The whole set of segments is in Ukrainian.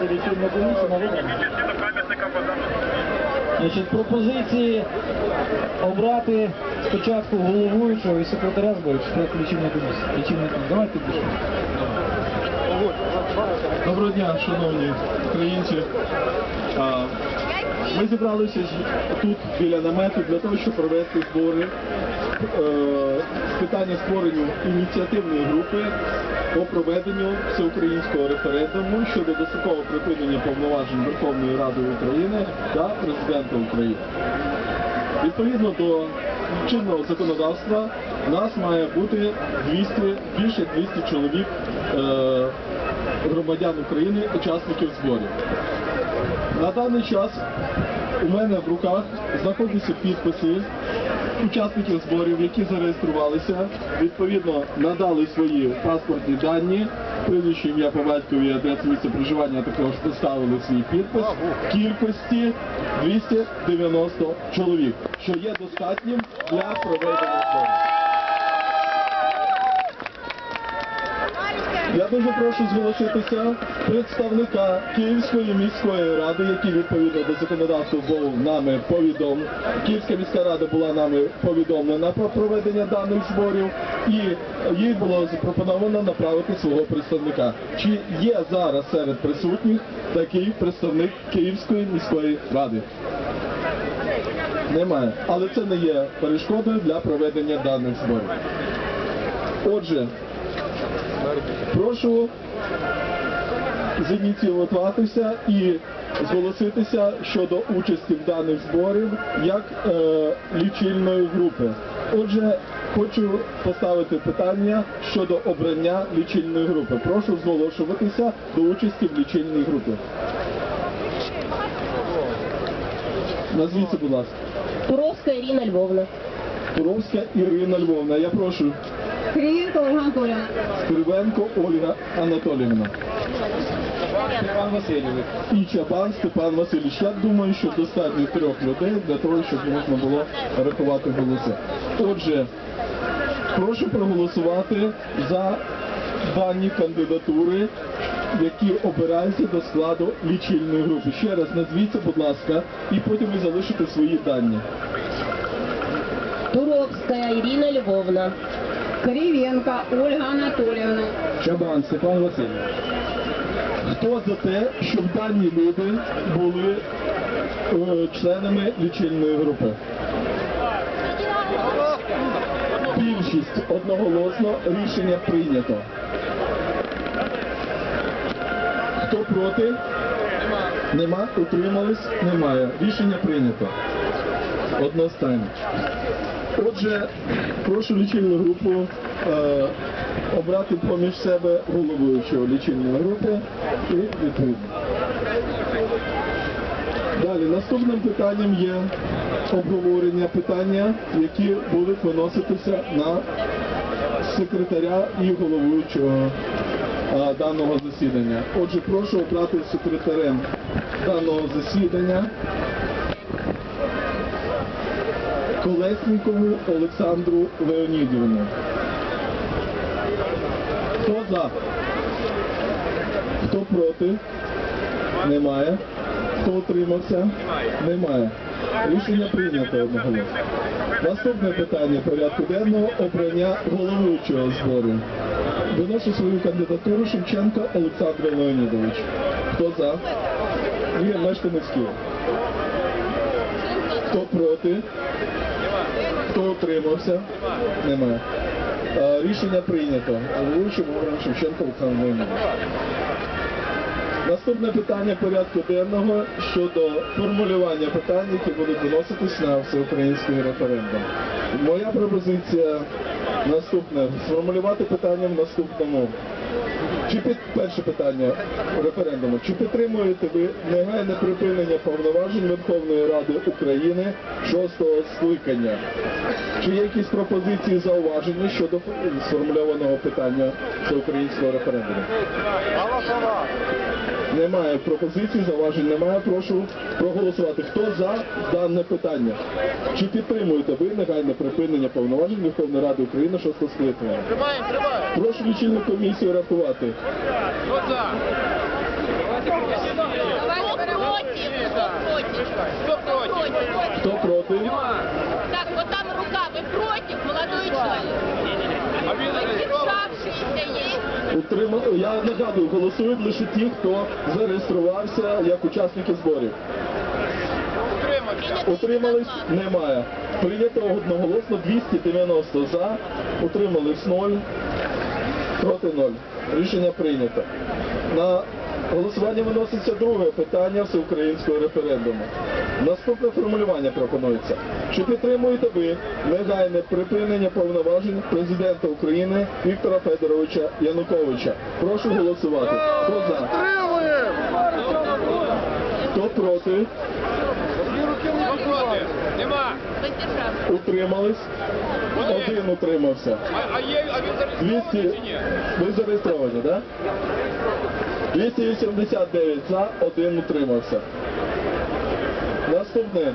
необхідність вибрати лічильну комісію на. Значить, пропозиції обрати спочатку головуючого і секретаря лічильну комісію. Лічильну. Давайте пишемо. Доброго дня, шановні українці. Ми зібралися тут біля намету для того, щоб провести збори з питання створення ініціативної групи по проведенню всеукраїнського референдуму щодо дострокового припинення повноважень Верховної Ради України та президента України. Відповідно до чинного законодавства, у нас має бути 200, більше 200 чоловік е, громадян України, учасників зборів. На даний час у мене в руках знаходяться підписи учасників зборів, які зареєструвалися, відповідно надали свої паспортні дані, прізвище ім'я по батькові, адресу місця проживання також поставили свій підпис кількості 290 чоловік, що є достатнім для проведення зборів. Я дуже прошу зголоситися представника Київської міської ради, який відповідно до законодавства був нами повідомлений. Київська міська рада була нами повідомлена про проведення даних зборів, і їй було запропоновано направити свого представника. Чи є зараз серед присутніх такий представник Київської міської ради? Немає. Але це не є перешкодою для проведення даних зборів. Отже, Прошу зініціюватися і зголоситися щодо участі в даних зборів як е, лічильної групи. Отже, хочу поставити питання щодо обрання лічильної групи. Прошу зголошуватися до участі в лічильній групі. Назвіться, будь ласка. Туровська Ірина Львовна. Туровська Ірина Львовна. Я прошу. Кривенко Ольга Анатольевна. Скривенко Ольга Анатоліївна. Степан Васильович. і Чабан Степан Васильович. Я думаю, що достатньо трьох людей для того, щоб можна було рахувати голоси. Отже, прошу проголосувати за дані кандидатури, які обираються до складу лічильної групи. Ще раз назвіться, будь ласка, і потім ви залишите свої дані. Туровська Ірина Львовна. Кривенко Ольга Анатольевна. Чабан Степан Васильович. Хто за те, щоб дані люди були е, членами лічильної групи? Більшість одноголосно рішення прийнято. Хто проти? Нема. Утримались? Немає. Рішення прийнято. Одностайно. Отже, прошу лічильну групу е, обрати поміж себе головуючого лічильної групи і відповідно. Далі, наступним питанням є обговорення питання, які будуть виноситися на секретаря і головуючого е, даного засідання. Отже, прошу обрати секретарем даного засідання Колеснікову Олександру Леонідівну. Хто за? Хто проти? Немає. Хто утримався? Немає. Рішення прийнято одноголосно. Наступне питання порядку денного обрання головуючого збору. Виношу свою кандидатуру Шевченко Олександр Леонідович. Хто за? Він мешканець Хто проти? Хто утримався? Немає. Е, Рішення прийнято. Обрано Шевченко Олександр Леонідович. Наступне питання порядку денного щодо формулювання питань, які будуть виноситись на всеукраїнський референдум. Моя пропозиція наступне сформулювати питання в наступному. Чи під перше питання референдуму? Чи підтримуєте ви негайне припинення повноважень Верховної Ради України шостого скликання? Чи є якісь пропозиції зауваження щодо сформульованого питання всеукраїнського референдуму? Немає пропозицій, зауважень немає. Прошу проголосувати. Хто за дане питання? Чи підтримуєте ви негайне припинення повноважень Верховної Ради України шостого скликання? Прошу лічильну комісію рахувати. Кто против? Кто против? Хто Кто против? проти? Так, вот там рука, вы против, молодой человек? Утрима... Я нагадую, голосують лише ті, хто зареєструвався як учасники зборів. Утримались? Немає. Прийнято одноголосно 290 за, утримались 0, проти 0. Рішення прийнято. На голосування виноситься друге питання всеукраїнського референдуму. Наступне формулювання пропонується. Чи підтримуєте ви негайне припинення повноважень президента України Віктора Федоровича Януковича? Прошу голосувати. Хто за? Хто проти? Нема. Утримались? Один утримався. А, а є, а він зареєстрований 200... чи ні? Ви зареєстровані, так? 289 за, один утримався. Наступне.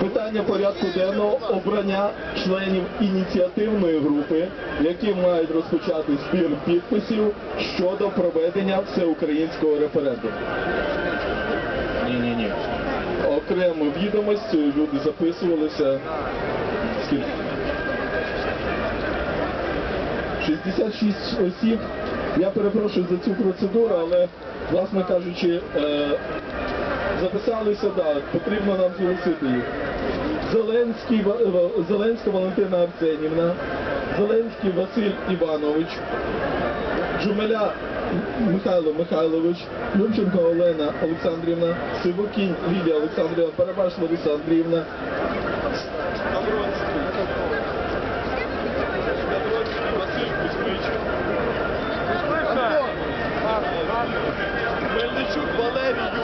Питання порядку денного обрання членів ініціативної групи, які мають розпочати збір підписів щодо проведення всеукраїнського референдуму. Ні-ні-ні. Окремо відомості люди записувалися. Скільки? 66 осіб. Я перепрошую за цю процедуру, але, власне кажучи, е, записалися, да, потрібно нам зголосити їх. Зеленський, Зеленська Валентина Арсенівна, Зеленський Василь Іванович, Джумеля Михайло Михайлович, Любченко Олена Олександрівна, Сивокінь Лілія Олександрівна, Барабаш Лариса Андріївна, Valério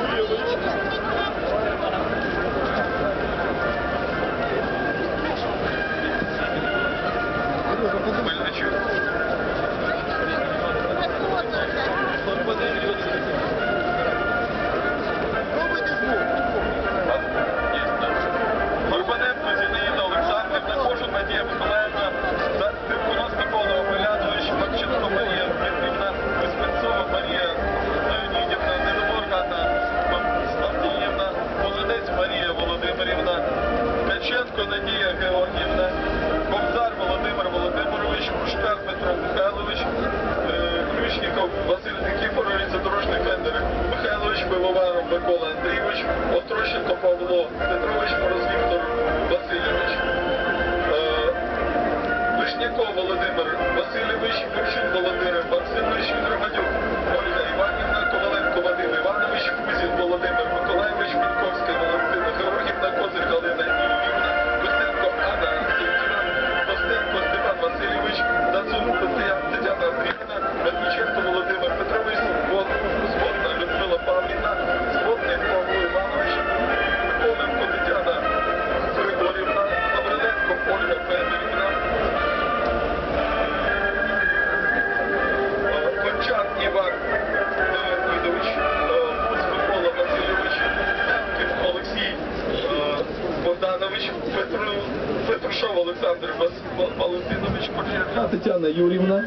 Валентинович, Корчерка, Тетяна Юрівна,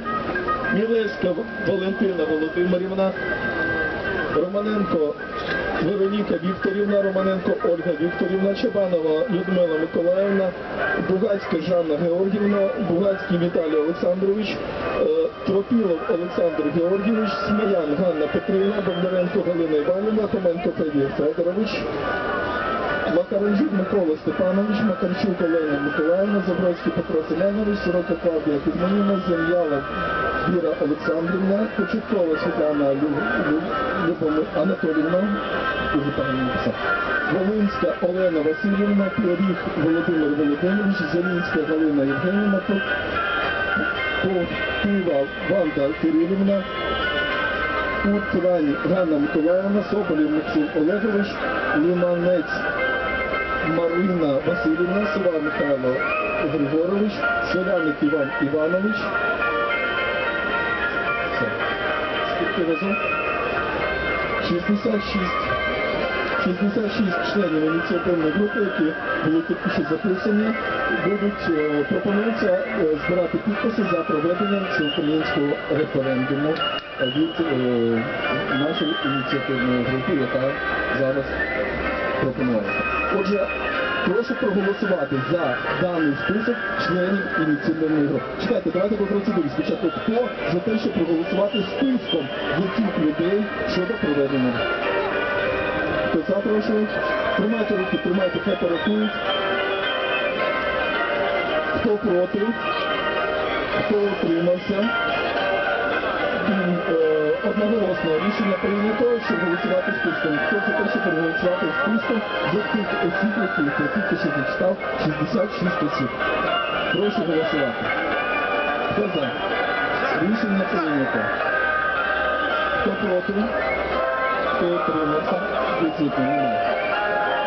Мілеська Валентина Володимирівна, Романенко Вероніка Вікторівна, Романенко Ольга Вікторівна, Чабанова Людмила Миколаївна, Бугацька Жанна Георгівна, Бугацький Віталій Олександрович, е, Тропілов Олександр Георгійович, Сміян Ганна Петрівна, Бондаренко Галина Іванівна, Томенко Федір Федорович, Макаренчук Микола Степанович, Макарчук Олена Миколаївна, Забродський Петро Семенович, Сорока Клавдія Кузьманіна, Зем'яла Віра Олександрівна, Початкова Світлана Лю- Лю- дуже написав, Волинська Олена Васильівна, Пиріг Володимир Володимирович, Зелінська Галина Євгенівна, Пива Ванда Кирилівна, Утрань Ганна Миколаївна, Соболєв Максим Олегович, Лиманець Марина Васильівна, Сова Михайло Григорович, Соляник Іван Іванович. Скільки разом? 66. 66 членів ініціативної групи, які були тільки що записані, будуть е, пропонується е, збирати підписи за проведення всеукраїнського референдуму від е, нашої ініціативної групи, яка зараз пропонується. Отже, прошу проголосувати за даний список членів ініціативної групи. Чекайте, давайте по процедурі. Спочатку хто за те, щоб проголосувати списком яких людей щодо проведення. Хто за, прошу? Тримайте руки, тримайте, хай порахують. Хто проти? Хто утримався? Е, Одноголосно рішення прийнято, щоб голосувати списком. Хто за проголосувати списком за тих осіб, яких що зачитав, 66 осіб. Прошу голосувати. Хто за? Рішення прийнято. Хто проти? Хто утримався? Відсутні немає.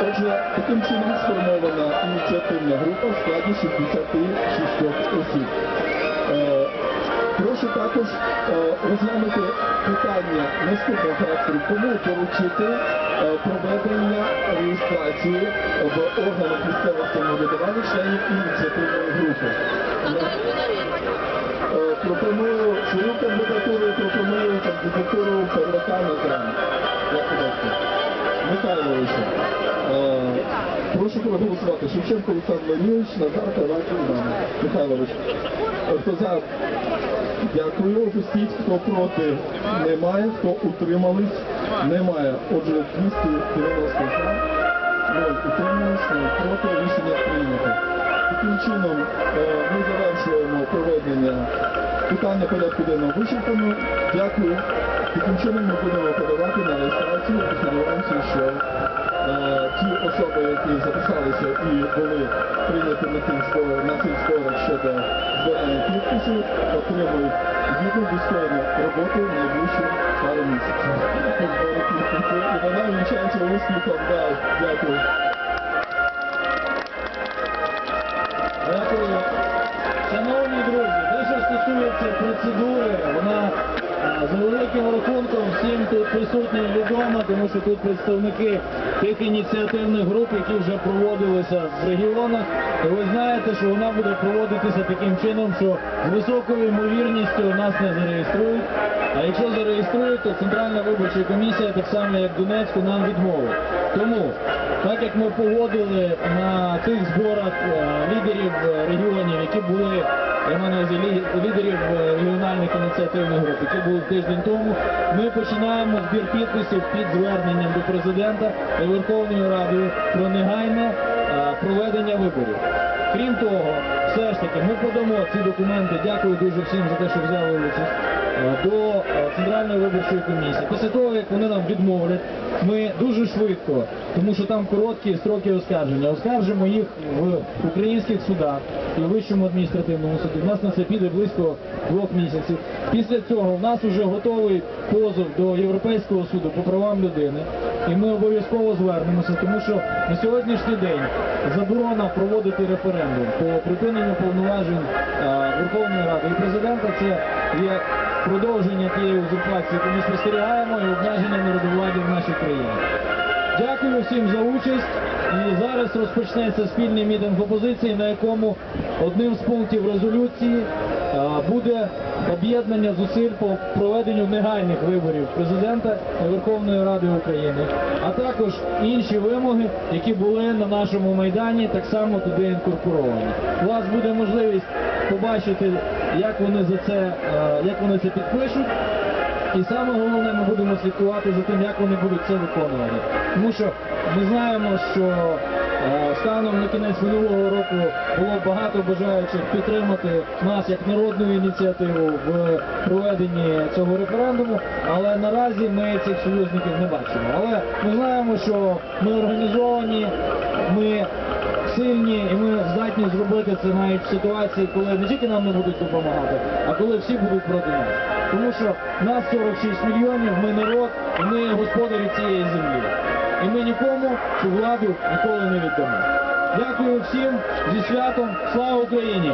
Отже, таким чином сформована ініціативна група в складі 66 осіб. Прошу також е, розглянути питання наступного характеру, кому поручити е, проведення реєстрації в органах місцевого самоврядування членів ініціативної групи. Е, Пропоную свою кандидатуру пропоную кандидатуру Павлака подати? Михайловича. Прошу проголосувати. Шевченко Олександр Леонідович, Назар Кравач Іван. Михайлович. Хто за? Дякую. Опустіть. Хто проти? Немає. Хто утримались? Немає. Отже, 290 за. Ноль утримались, ноль проти. Рішення прийнято. Таким чином е, ми завершуємо проведення питання порядку денного вичерпано. Дякую. Таким чином ми будемо подавати на реєстрацію. Сподіваємося, що е, ті особи, які записалися і були прийняті на зборах, на зборах щодо підписів, отримують гідну достойну роботу в найближчі пару місяців. І вона вінчається успіхом. Дякую. Дякую. Шановні друзі, те, що стосується процедури, вона тут присутнім відома, тому що тут представники тих ініціативних груп, які вже проводилися в регіонах. І ви знаєте, що вона буде проводитися таким чином, що з високою ймовірністю нас не зареєструють. А якщо зареєструють, то Центральна виборча комісія, так само як Донецьку, нам відмовить. Тому, так як ми погодили на тих зборах е, лідерів е, регіонів, які були лі- лідерів е, регіональних ініціативних груп, які були тиждень тому, ми починаємо збір підписів під зверненням до президента і Верховною Радою про негайне проведення виборів. Крім того, все ж таки, ми подамо ці документи. Дякую дуже всім за те, що взяли участь е, до е, Центральної виборчої комісії. Після того, як вони нам відмовлять, ми дуже швидко, тому що там короткі строки оскарження, оскаржимо їх в українських судах і Вищому адміністративному суді. У нас на це піде близько двох місяців. Після цього в нас вже готовий позов до Європейського суду по правам людини, і ми обов'язково звернемося, тому що на сьогоднішній день заборона проводити референдум по припиненню повноважень е, Верховної Ради і президента це є продовження тієї узурпації, яку ми спостерігаємо, і обмеження народовладдя в нашій країні. Дякую всім за участь. І зараз розпочнеться спільний мітинг опозиції, на якому одним з пунктів резолюції буде об'єднання зусиль по проведенню негайних виборів президента Верховної Ради України, а також інші вимоги, які були на нашому майдані, так само туди інкорпоровані. У вас буде можливість побачити, як вони за це, як вони це підпишуть. І саме головне, ми будемо слідкувати за тим, як вони будуть це виконувати. Тому що ми знаємо, що станом на кінець минулого року було багато бажаючих підтримати нас як народну ініціативу в проведенні цього референдуму, але наразі ми цих союзників не бачимо. Але ми знаємо, що ми організовані, ми сильні і ми здатні зробити це навіть в ситуації, коли не тільки нам не будуть допомагати, а коли всі будуть проти нас. Тому що нас 46 мільйонів, ми народ, ми господарі цієї землі. І ми нікому цю владу ніколи не віддамо. Дякую всім зі святом. Слава Україні!